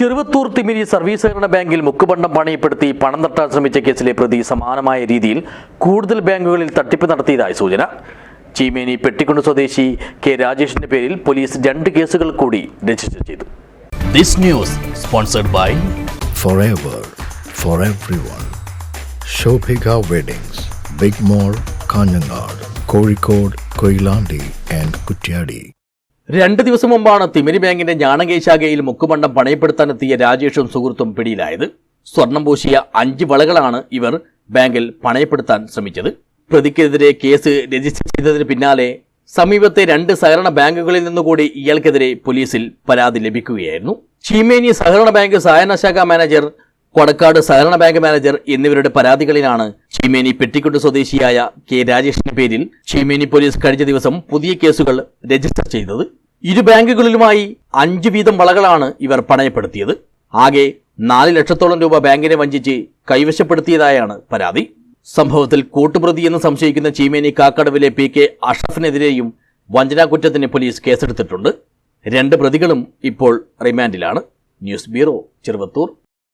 Cheruvathur Thimiri service സഹകരണ ബാങ്കിൽ മുക്കുപണ്ടം പണയപ്പെടുത്തി പണം തട്ടാൻ ശ്രമിച്ച കേസിലെ പ്രതി സമാനമായ രീതിയിൽ കൂടുതൽ ബാങ്കുകളിൽ തട്ടിപ്പ് നടത്തിയതായി സൂചന ചീമേനി പെട്ടിക്കുണ്ട് സ്വദേശി കെ രാജേഷിന്റെ പേരിൽ പോലീസ് രണ്ട് കേസുകൾ കൂടി രജിസ്റ്റർ ചെയ്തു This news sponsored by forever for everyone. Shobhika Weddings, Big mall Kanhangad Kozhikode Koilandi and Kutyadi. രണ്ട് ദിവസം മുമ്പാണ് തിമിരി ബാങ്കിന്റെ ഞാണകേശാഖയിൽ ശാഖയിൽ മുക്കുപണ്ടം പണയപ്പെടുത്താനെത്തിയ രാജേഷും സുഹൃത്തും പിടിയിലായത്. സ്വർണം പൂശിയ അഞ്ച് വളകളാണ് ഇവർ ബാങ്കിൽ പണയപ്പെടുത്താൻ ശ്രമിച്ചത്. പ്രതിക്കെതിരെ കേസ് രജിസ്റ്റർ ചെയ്തതിന് പിന്നാലെ സമീപത്തെ രണ്ട് സഹകരണ ബാങ്കുകളിൽ നിന്നുകൂടി ഇയാൾക്കെതിരെ പോലീസിൽ പരാതി ലഭിക്കുകയായിരുന്നു. ചീമേനി സഹകരണ ബാങ്ക് സഹായന ശാഖ മാനേജർ കൊടക്കാട് സഹകരണ ബാങ്ക് മാനേജർ എന്നിവരുടെ പരാതികളിലാണ് ചീമേനി പെട്ടിക്കുട്ട് സ്വദേശിയായ കെ രാജേഷിന്റെ പേരിൽ ചീമേനി പോലീസ് കഴിഞ്ഞ ദിവസം പുതിയ കേസുകൾ രജിസ്റ്റർ ചെയ്തത്. ഇരു ബാങ്കുകളിലുമായി അഞ്ച് വീതം വളകളാണ് ഇവർ പണയപ്പെടുത്തിയത്. ആകെ നാല് ലക്ഷത്തോളം രൂപ ബാങ്കിനെ വഞ്ചിച്ച് കൈവശപ്പെടുത്തിയതായാണ് പരാതി. സംഭവത്തിൽ കൂട്ടുപ്രതി എന്ന് സംശയിക്കുന്ന ചീമേനി കാക്കടവിലെ പി കെ അഷഫിനെതിരെയും വഞ്ചനാ കുറ്റത്തിന് പോലീസ് കേസെടുത്തിട്ടുണ്ട്. രണ്ട് പ്രതികളും ഇപ്പോൾ റിമാൻഡിലാണ്. News bureau Cheruvathur.